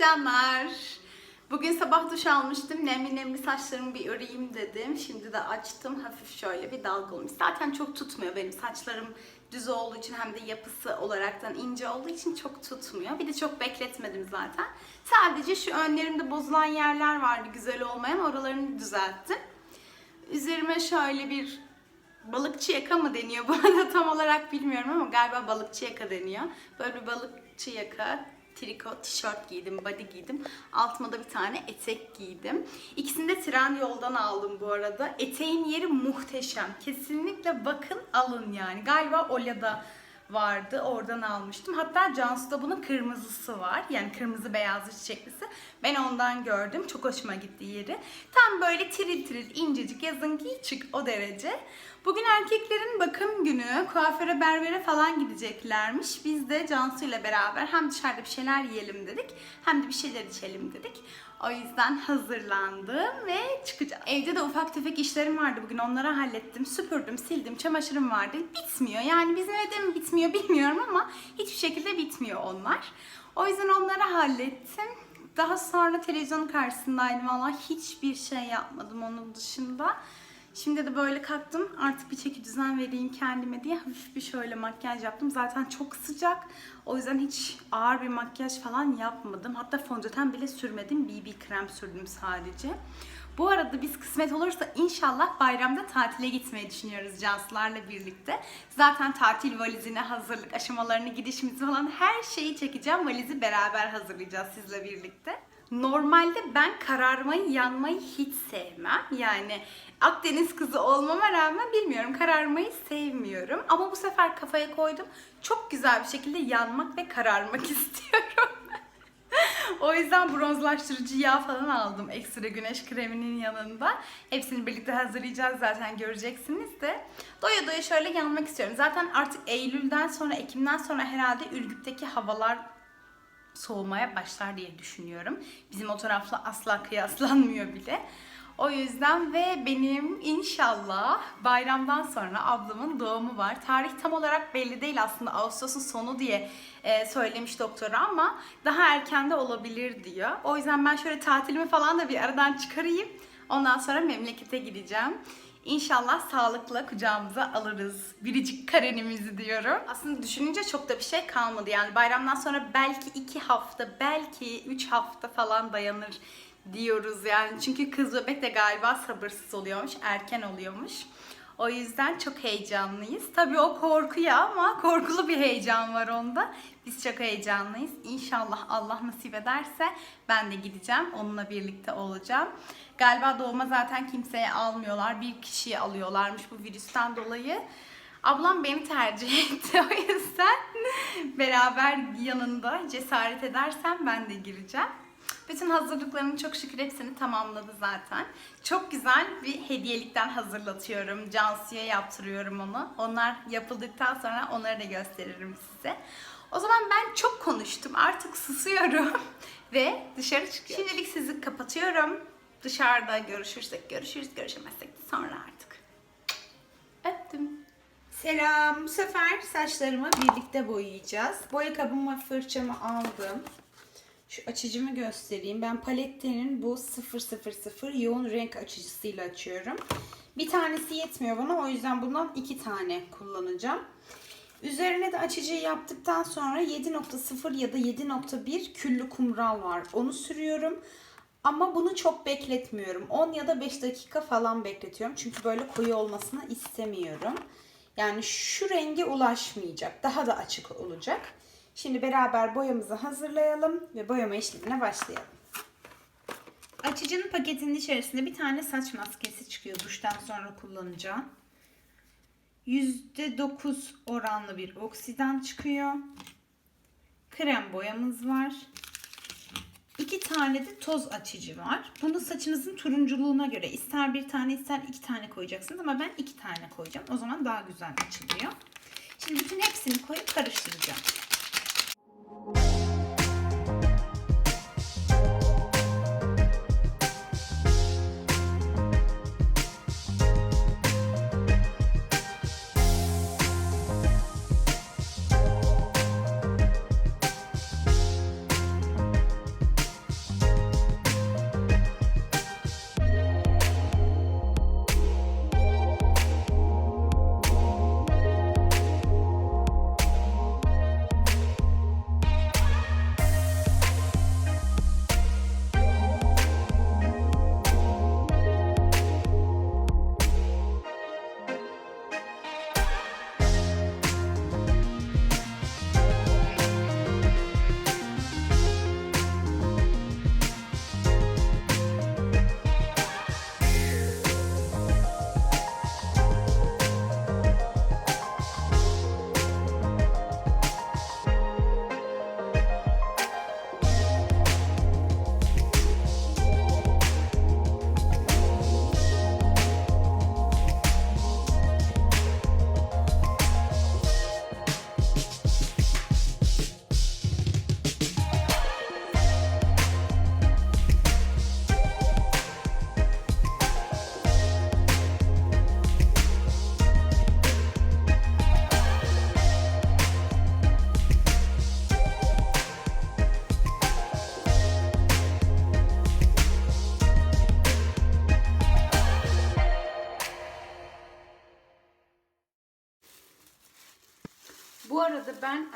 canlar. Bugün sabah duş almıştım. Nemli nemli saçlarımı bir öreyim dedim. Şimdi de açtım. Hafif şöyle bir dalga olmuş. Zaten çok tutmuyor benim saçlarım düz olduğu için hem de yapısı olaraktan ince olduğu için çok tutmuyor. Bir de çok bekletmedim zaten. Sadece şu önlerimde bozulan yerler vardı güzel olmayan. Oralarını düzelttim. Üzerime şöyle bir balıkçı yaka mı deniyor? Bu arada tam olarak bilmiyorum ama galiba balıkçı yaka deniyor. Böyle bir balıkçı yaka triko tişört giydim, body giydim. Altıma da bir tane etek giydim. İkisini de Trendyol'dan aldım bu arada. Eteğin yeri muhteşem. Kesinlikle bakın alın yani. Galiba Ola'da vardı. Oradan almıştım. Hatta Cansu'da bunun kırmızısı var. Yani kırmızı beyazlı çiçeklisi. Ben ondan gördüm. Çok hoşuma gitti yeri. Tam böyle tiril tiril incecik yazın giy çık o derece. Bugün erkeklerin bakım günü. Kuaföre berbere falan gideceklermiş. Biz de Cansu ile beraber hem dışarıda bir şeyler yiyelim dedik. Hem de bir şeyler içelim dedik. O yüzden hazırlandım ve çıkacağım. Evde de ufak tefek işlerim vardı bugün. Onları hallettim. Süpürdüm, sildim. Çamaşırım vardı. Bitmiyor. Yani bizim evde mi bitmiyor bilmiyorum ama hiçbir şekilde bitmiyor onlar. O yüzden onları hallettim. Daha sonra televizyonun karşısındaydım. Valla hiçbir şey yapmadım onun dışında. Şimdi de böyle kalktım. Artık bir çeki düzen vereyim kendime diye hafif bir şöyle makyaj yaptım. Zaten çok sıcak. O yüzden hiç ağır bir makyaj falan yapmadım. Hatta fondöten bile sürmedim. BB krem sürdüm sadece. Bu arada biz kısmet olursa inşallah bayramda tatile gitmeyi düşünüyoruz Cansılarla birlikte. Zaten tatil valizine hazırlık aşamalarını, gidişimizi falan her şeyi çekeceğim. Valizi beraber hazırlayacağız sizle birlikte. Normalde ben kararmayı, yanmayı hiç sevmem. Yani Akdeniz kızı olmama rağmen bilmiyorum kararmayı sevmiyorum. Ama bu sefer kafaya koydum. Çok güzel bir şekilde yanmak ve kararmak istiyorum. o yüzden bronzlaştırıcı yağ falan aldım ekstra güneş kreminin yanında. Hepsini birlikte hazırlayacağız zaten göreceksiniz de. Doya doya şöyle yanmak istiyorum. Zaten artık Eylül'den sonra, Ekim'den sonra herhalde Ürgüp'teki havalar soğumaya başlar diye düşünüyorum. Bizim o tarafla asla kıyaslanmıyor bile. O yüzden ve benim inşallah bayramdan sonra ablamın doğumu var. Tarih tam olarak belli değil aslında Ağustos'un sonu diye e, söylemiş doktora ama daha erken de olabilir diyor. O yüzden ben şöyle tatilimi falan da bir aradan çıkarayım. Ondan sonra memlekete gideceğim. İnşallah sağlıkla kucağımıza alırız biricik karenimizi diyorum. Aslında düşününce çok da bir şey kalmadı. Yani bayramdan sonra belki iki hafta, belki üç hafta falan dayanır diyoruz yani. Çünkü kız bebek de galiba sabırsız oluyormuş, erken oluyormuş. O yüzden çok heyecanlıyız. Tabii o korkuya ama korkulu bir heyecan var onda. Biz çok heyecanlıyız. İnşallah Allah nasip ederse ben de gideceğim. Onunla birlikte olacağım. Galiba doğuma zaten kimseye almıyorlar. Bir kişiyi alıyorlarmış bu virüsten dolayı. Ablam beni tercih etti. O yüzden beraber yanında cesaret edersem ben de gireceğim. Bütün hazırlıklarını çok şükür hepsini tamamladı zaten. Çok güzel bir hediyelikten hazırlatıyorum. Cansu'ya yaptırıyorum onu. Onlar yapıldıktan sonra onları da gösteririm size. O zaman ben çok konuştum. Artık susuyorum. Ve dışarı çıkıyorum. Şimdilik sizi kapatıyorum. Dışarıda görüşürsek görüşürüz. Görüşemezsek de sonra artık. Öptüm. Selam. Bu sefer saçlarımı birlikte boyayacağız. Boya kabımı fırçamı aldım. Şu açıcımı göstereyim. Ben Palette'nin bu 000 yoğun renk açıcısıyla açıyorum. Bir tanesi yetmiyor bana. O yüzden bundan iki tane kullanacağım. Üzerine de açıcıyı yaptıktan sonra 7.0 ya da 7.1 küllü kumral var. Onu sürüyorum. Ama bunu çok bekletmiyorum. 10 ya da 5 dakika falan bekletiyorum. Çünkü böyle koyu olmasını istemiyorum. Yani şu renge ulaşmayacak. Daha da açık olacak. Şimdi beraber boyamızı hazırlayalım ve boyama işlemine başlayalım. Açıcının paketinin içerisinde bir tane saç maskesi çıkıyor duştan sonra kullanacağım. %9 oranlı bir oksidan çıkıyor. Krem boyamız var. İki tane de toz açıcı var. Bunu saçınızın turunculuğuna göre ister bir tane ister iki tane koyacaksınız ama ben iki tane koyacağım. O zaman daha güzel açılıyor. Şimdi bütün hepsini koyup karıştıracağım.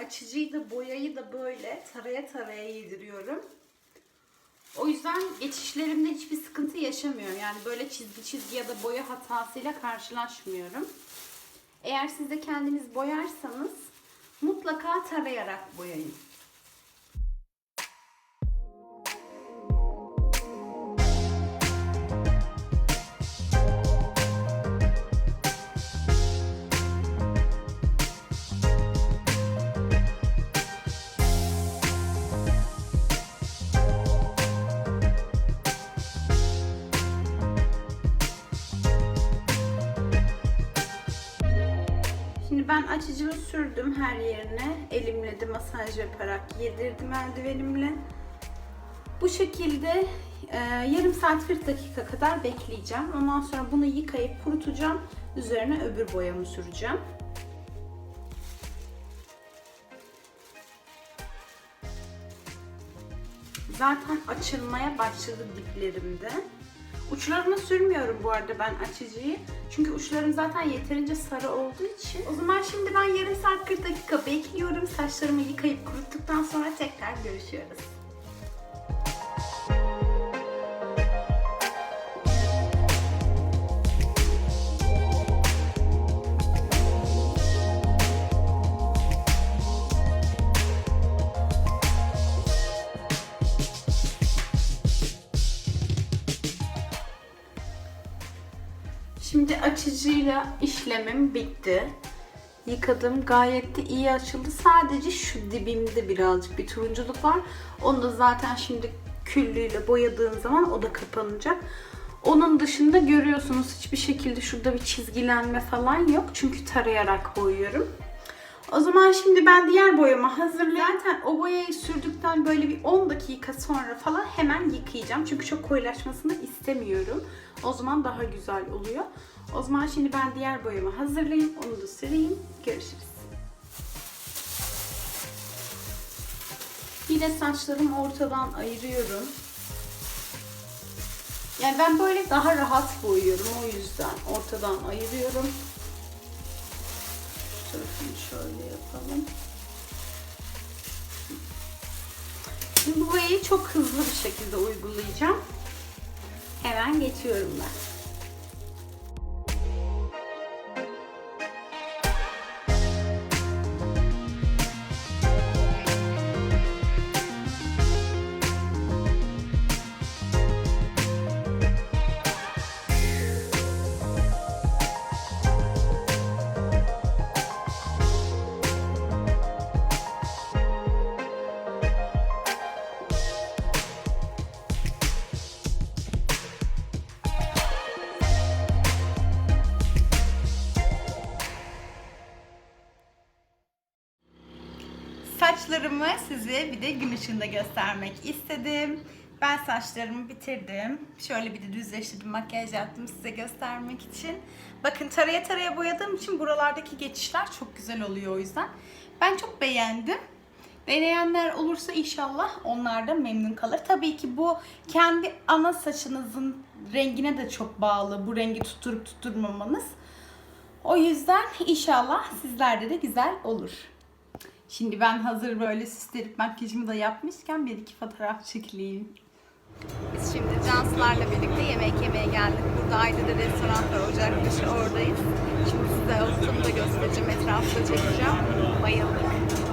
Açıcıyı da boyayı da böyle taraya taraya yediriyorum. O yüzden geçişlerimde hiçbir sıkıntı yaşamıyorum. Yani böyle çizgi çizgi ya da boya hatasıyla karşılaşmıyorum. Eğer siz de kendiniz boyarsanız mutlaka tarayarak boyayın. Sürdüm her yerine. Elimle de masaj yaparak yedirdim eldivenimle. Bu şekilde e, yarım saat 40 dakika kadar bekleyeceğim. Ondan sonra bunu yıkayıp kurutacağım. Üzerine öbür boyamı süreceğim. Zaten açılmaya başladı diplerimde. Uçlarına sürmüyorum bu arada ben açıcıyı. Çünkü uçlarım zaten yeterince sarı olduğu için. O zaman şimdi ben yarım saat 40 dakika bekliyorum. Saçlarımı yıkayıp kuruttuktan sonra tekrar görüşüyoruz. Açıcıyla işlemim bitti. Yıkadım. Gayet de iyi açıldı. Sadece şu dibimde birazcık bir turunculuk var. Onu da zaten şimdi küllüyle boyadığım zaman o da kapanacak. Onun dışında görüyorsunuz hiçbir şekilde şurada bir çizgilenme falan yok. Çünkü tarayarak boyuyorum. O zaman şimdi ben diğer boyamı hazırlayayım. Zaten o boyayı sürdükten böyle bir 10 dakika sonra falan hemen yıkayacağım. Çünkü çok koyulaşmasını istemiyorum. O zaman daha güzel oluyor. O zaman şimdi ben diğer boyamı hazırlayayım. Onu da süreyim. Görüşürüz. Yine saçlarımı ortadan ayırıyorum. Yani ben böyle daha rahat boyuyorum. O yüzden ortadan ayırıyorum tarafını şöyle yapalım. Şimdi bu boyayı çok hızlı bir şekilde uygulayacağım. Hemen geçiyorum ben. Saçlarımı size bir de gün ışığında göstermek istedim. Ben saçlarımı bitirdim. Şöyle bir de düzleştirdim, makyaj yaptım size göstermek için. Bakın taraya taraya boyadığım için buralardaki geçişler çok güzel oluyor o yüzden. Ben çok beğendim. Deneyenler olursa inşallah onlar da memnun kalır. Tabii ki bu kendi ana saçınızın rengine de çok bağlı. Bu rengi tutturup tutturmamanız. O yüzden inşallah sizlerde de güzel olur. Şimdi ben hazır böyle süslenip makyajımı da yapmışken bir iki fotoğraf çekileyim. Biz şimdi Canslarla birlikte yemek yemeye geldik. Burada Aile'de restoran var, Ocakbaşı oradayız. Şimdi size ortamı da göstereceğim, etrafı da çekeceğim. Bayıldık.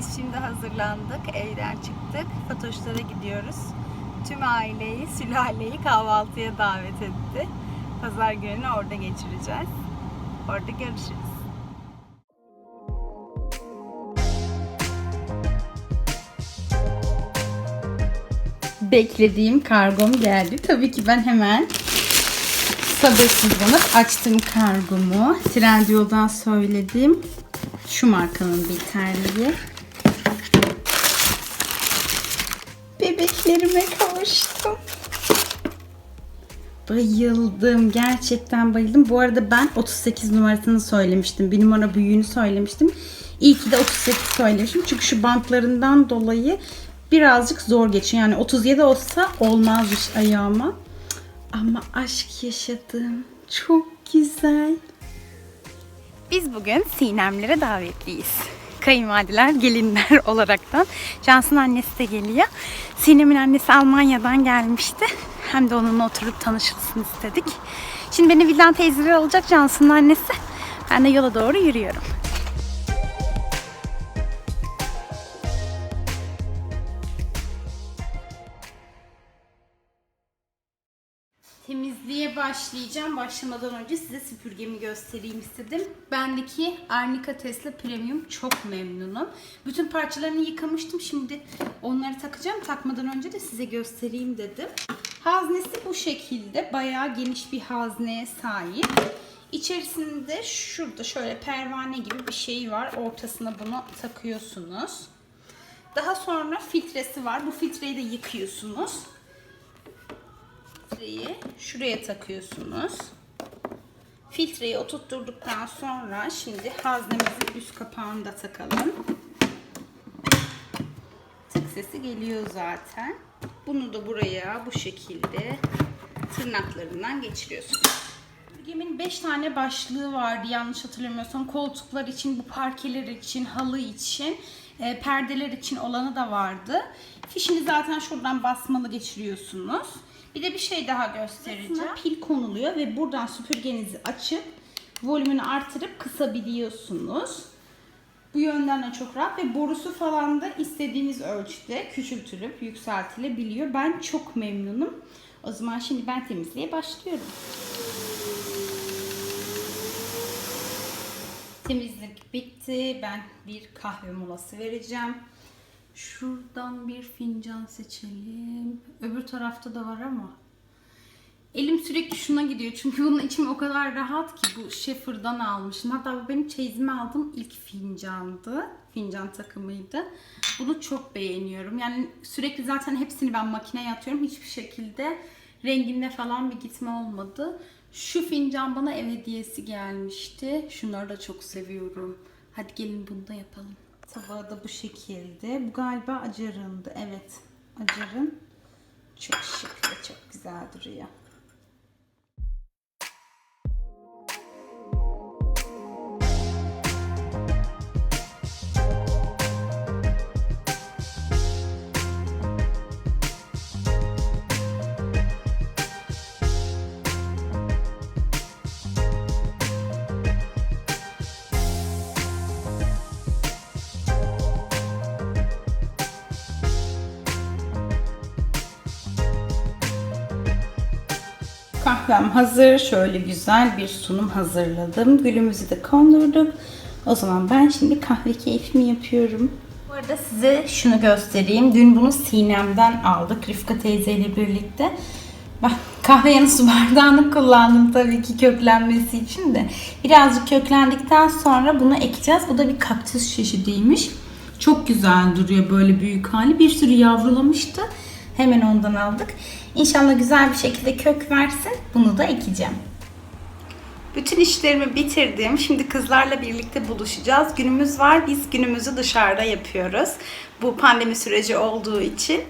Biz şimdi hazırlandık. Evden çıktık. Fatoşlara gidiyoruz. tüm aileyi, sülaleyi kahvaltıya davet etti. Pazar gününü orada geçireceğiz. Orada görüşürüz. Beklediğim kargom geldi. Tabii ki ben hemen sabırsızlanıp açtım kargomu. Trendyol'dan söyledim. Şu markanın bir terliği. Bebeklerime kavuştum. Bayıldım. Gerçekten bayıldım. Bu arada ben 38 numarasını söylemiştim. Bir numara büyüğünü söylemiştim. İyi ki de 38 söylemişim. Çünkü şu bantlarından dolayı birazcık zor geçiyor. Yani 37 olsa olmazmış ayağıma. Ama aşk yaşadım. Çok güzel. Biz bugün Sinemlere davetliyiz. Kayınvalideler, gelinler olaraktan. Cansın annesi de geliyor. Sinem'in annesi Almanya'dan gelmişti. Hem de onunla oturup tanışılsın istedik. Şimdi beni Vildan teyzeleri alacak Cansın'ın annesi. Ben de yola doğru yürüyorum. Başlayacağım. Başlamadan önce size süpürgemi göstereyim istedim. Bendeki Arnica Tesla Premium çok memnunum. Bütün parçalarını yıkamıştım. Şimdi onları takacağım. Takmadan önce de size göstereyim dedim. Haznesi bu şekilde. Bayağı geniş bir hazneye sahip. İçerisinde şurada şöyle pervane gibi bir şey var. Ortasına bunu takıyorsunuz. Daha sonra filtresi var. Bu filtreyi de yıkıyorsunuz filtreyi şuraya takıyorsunuz. Filtreyi oturtturduktan sonra şimdi haznemizin üst kapağını da takalım. Tık sesi geliyor zaten. Bunu da buraya bu şekilde tırnaklarından geçiriyorsunuz. Gemin 5 tane başlığı vardı yanlış hatırlamıyorsam. Koltuklar için, bu parkeler için, halı için, e, perdeler için olanı da vardı. Fişini zaten şuradan basmalı geçiriyorsunuz. Bir de bir şey daha göstereceğim. Pil konuluyor ve buradan süpürgenizi açıp volümünü artırıp kısabiliyorsunuz. Bu yönden de çok rahat ve borusu falan da istediğiniz ölçüde küçültülüp yükseltilebiliyor. Ben çok memnunum. O zaman şimdi ben temizliğe başlıyorum. Temizlik bitti. Ben bir kahve molası vereceğim. Şuradan bir fincan seçelim. Öbür tarafta da var ama. Elim sürekli şuna gidiyor. Çünkü bunun içim o kadar rahat ki bu Şefir'dan almışım. Hatta bu benim çeyizime aldığım ilk fincandı. Fincan takımıydı. Bunu çok beğeniyorum. Yani sürekli zaten hepsini ben makineye atıyorum. Hiçbir şekilde renginde falan bir gitme olmadı. Şu fincan bana ev hediyesi gelmişti. Şunları da çok seviyorum. Hadi gelin bunu da yapalım. Tabağı da bu şekilde. Bu galiba acarındı. Evet. Acarın. Çok şık ve çok güzel duruyor. Kahvem hazır. Şöyle güzel bir sunum hazırladım. Gülümüzü de kondurduk. O zaman ben şimdi kahve keyfimi yapıyorum. Bu arada size şunu göstereyim. Dün bunu Sinem'den aldık. Rifka teyzeyle birlikte. Ben kahve yanı su bardağını kullandım tabii ki köklenmesi için de. Birazcık köklendikten sonra bunu ekeceğiz. Bu da bir kaktüs çeşidiymiş. Çok güzel duruyor böyle büyük hali. Bir sürü yavrulamıştı. Hemen ondan aldık. İnşallah güzel bir şekilde kök versin. Bunu da ekeceğim. Bütün işlerimi bitirdim. Şimdi kızlarla birlikte buluşacağız. Günümüz var. Biz günümüzü dışarıda yapıyoruz. Bu pandemi süreci olduğu için.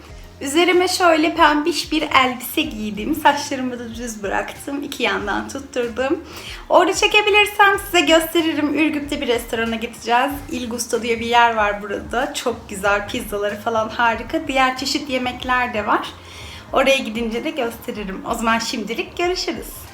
Üzerime şöyle pembiş bir elbise giydim. Saçlarımı da düz bıraktım. İki yandan tutturdum. Orada çekebilirsem size gösteririm. Ürgüp'te bir restorana gideceğiz. Il Gusto diye bir yer var burada. Çok güzel pizzaları falan harika. Diğer çeşit yemekler de var. Oraya gidince de gösteririm. O zaman şimdilik görüşürüz.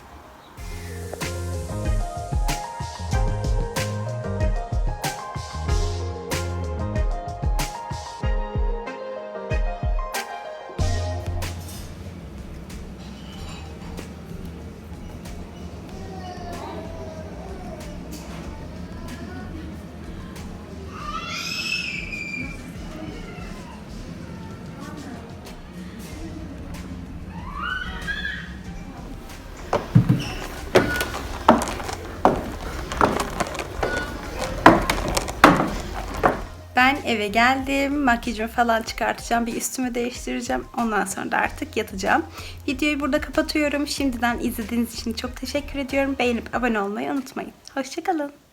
Ben eve geldim. Makyajımı falan çıkartacağım. Bir üstümü değiştireceğim. Ondan sonra da artık yatacağım. Videoyu burada kapatıyorum. Şimdiden izlediğiniz için çok teşekkür ediyorum. Beğenip abone olmayı unutmayın. Hoşçakalın.